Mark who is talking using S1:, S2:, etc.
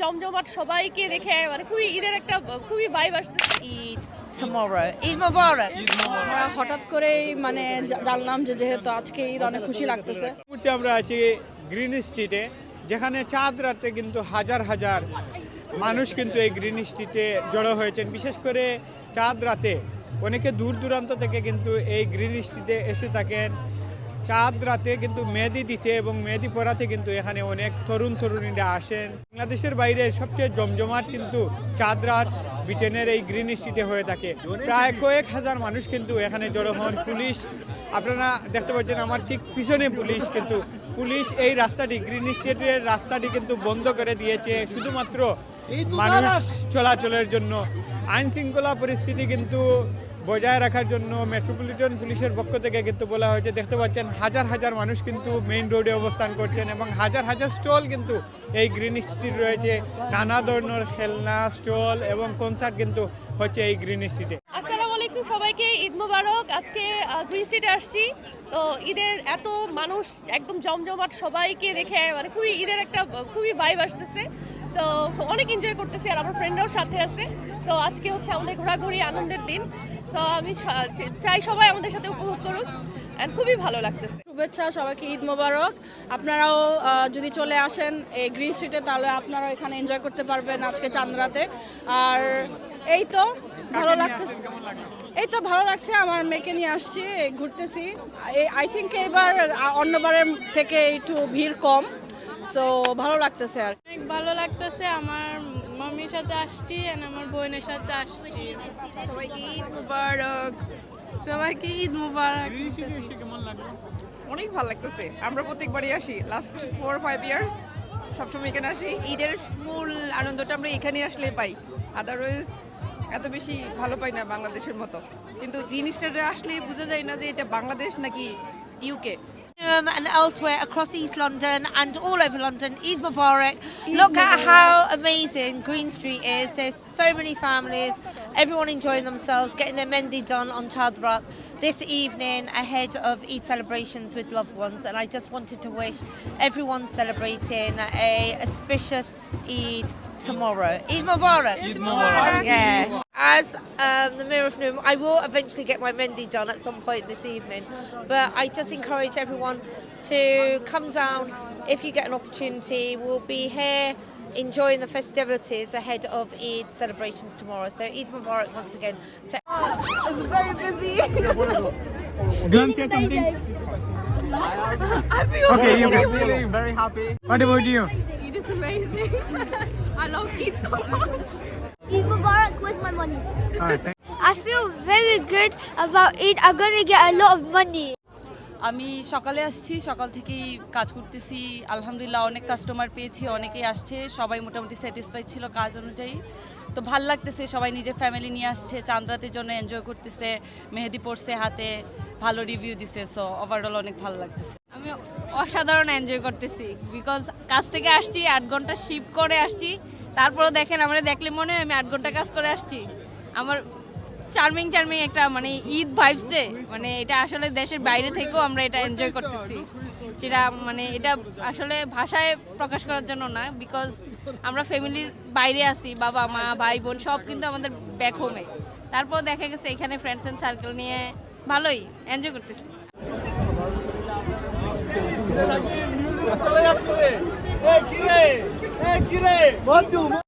S1: জমজমাট সবাইকে দেখে মানে খুবই ঈদের একটা খুবই ভাইব আসতেছে।
S2: tomorrow.
S3: আমরা হঠাৎ করেই মানে জানলাম যে যেহেতু আজকে ঈদ অনেক খুশি লাগতেছে।
S4: আমরা আছি গ্রিন স্ট্রিটে যেখানে চাঁদ রাতে কিন্তু হাজার হাজার মানুষ কিন্তু এই গ্রিন স্ট্রিটে জড়ো হয়েছেন। বিশেষ করে চাঁদ রাতে অনেকে দূর দূরান্ত থেকে কিন্তু এই গ্রিন স্ট্রিটে এসে থাকেন। চাঁদ রাতে কিন্তু মেহেদি দিতে এবং মেহেদি পরাতে কিন্তু এখানে অনেক তরুণ তরুণীরা আসেন। বাংলাদেশের বাইরে সবচেয়ে জমজমাট কিন্তু চাঁদ রাত ব্রিটেনের এই গ্রিন স্ট্রিটে হয়ে থাকে। প্রায় কয়েক হাজার মানুষ কিন্তু এখানে জড়ো হন। পুলিশ আপনারা দেখতে পাচ্ছেন আমার ঠিক পিছনে পুলিশ কিন্তু। পুলিশ এই রাস্তাটি গ্রিন স্ট্রিটের রাস্তাটি কিন্তু বন্ধ করে দিয়েছে। শুধুমাত্র মানুষ চলাচলের জন্য। আইন শৃঙ্খলা পরিস্থিতি কিন্তু বজায় রাখার জন্য মেট্রোপলিটন পুলিশের পক্ষ থেকে কিন্তু বলা হয়েছে, দেখতে পাচ্ছেন হাজার হাজার মানুষ কিন্তু মেইন রোডে অবস্থান করছেন এবং হাজার হাজার স্টল কিন্তু এই গ্রিন স্ট্রিট রয়েছে। নানা ধরনের খেলনা, স্টল এবং কনসার্ট কিন্তু হচ্ছে এই গ্রিন স্ট্রিটে
S1: আসসালামু আলাইকুম সবাইকে, ঈদ মুবারক। আজকে গ্রিন স্ট্রিটে আসছি। তো ঈদের এত মানুষ একদম জমজমাট সবাইকে দেখে মানে খুবই ঈদের একটা, খুবই ভাইব আসতেছে। সো অনেক এনজয় করতেছি আর আমার ফ্রেন্ডরাও সাথে আছে। সো আজকে হচ্ছে আমাদের ঘোরাঘুরি আনন্দের দিন। সো আমি চাই সবাই আমাদের সাথে উপভোগ করুক। খুবই ভালো লাগতেছে।
S3: শুভেচ্ছা, সবাইকে ঈদ মোবারক। আপনারাও যদি চলে আসেন এই গ্রিন স্ট্রিটে তাহলে আপনারাও এখানে এনজয় করতে পারবেন আজকে চান্দ্রাতে। আর এই তো ভালো লাগতেছে। এই তো ভালো লাগছে, আমার মেয়েকে নিয়ে আসছি, ঘুরতেছি। আই থিঙ্ক এবার অন্যবারের থেকে একটু ভিড় কম। সো ভালো লাগতেছে আর
S5: অনেক ভালো লাগতেছে আমার মাম্মির সাথে আসছি আর আমার বোনের সাথে আসছি।
S2: সবাইকে ঈদ মুবারক।
S5: সবাইকে ঈদ মুবারক।
S6: অনেক ভালো লাগতেছে। আমরা প্রত্যেকবারই আসি। লাস্ট ফোর ফাইভ ইয়ার্স সবসময় এখানে আসি। ঈদের মূল আনন্দটা আমরা এখানে আসলে পাই। আদারওয়াইজ এত বেশি ভালো পাই না বাংলাদেশের মতো। কিন্তু গ্রিন স্টারে আসলে বোঝা যায় না যে এটা বাংলাদেশ নাকি UK
S2: and elsewhere across East London and all over London, Eid Mubarak. Look at how amazing Green Street is. There's so many families, everyone enjoying themselves, getting their mendi done on Chadrat this evening ahead of Eid celebrations with loved ones. And I just wanted to wish everyone celebrating a auspicious Eid tomorrow. Eid Mubarak. Eid Mubarak. Yeah. As um, the Mirror of Noom, I will eventually get my Mendy done at some point this evening. But I just encourage everyone to come down if you get an opportunity. We'll be here enjoying the festivities ahead of Eid celebrations tomorrow. So Eid Mubarak once again to
S4: Do you want to say something? Okay, you can. Feeling very happy. What about you?
S5: It is amazing. I love Eid so much.
S7: Eid Mubarak, where's my money? I feel very good about Eid. I'm gonna get a lot of money.
S8: আমি সকালে আসছি সকাল থেকেই কাজ করতেছি আলহামদুলিল্লাহ অনেক customer পেয়েছি অনেকেই আসছে সবাই মোটামুটি স্যাটিসফাই ছিল কাজ অনুযায়ী তো ভালো লাগতেছে সবাই নিজের ফ্যামিলি নিয়ে আসছে চাঁদরাতের জন্য এনজয় করতেছে মেহেদি পড়ছে হাতে ভালো রিভিউ দিছে সো ওভারঅল অনেক ভালো লাগতেছে
S5: আমি অসাধারণ এনজয় করতেছি। বিকজ কাজ থেকে আসছি, আট ঘণ্টা শিফট করে আসছি। তারপরে দেখেন, আমরা দেখলে মনে হয় আমি আট ঘণ্টা কাজ করে আসছি। আমার চার্মিং চার্মিং একটা মানে ঈদ ভাইবসে মানে এটা আসলে দেশের বাইরে থেকেও আমরা এটা এনজয় করতেছি। সেটা মানে এটা আসলে ভাষায় প্রকাশ করার জন্য না বিকজ আমরা ফ্যামিলির বাইরে আছি, বাবা, মা, ভাই, বোন, সব কিন্তু আমাদের ব্যাক হোমে তারপর দেখা গেছে, এখানে ফ্রেন্ডস অ্যান্ড সার্কেল নিয়ে ভালোই এনজয় করতেছি।
S4: You.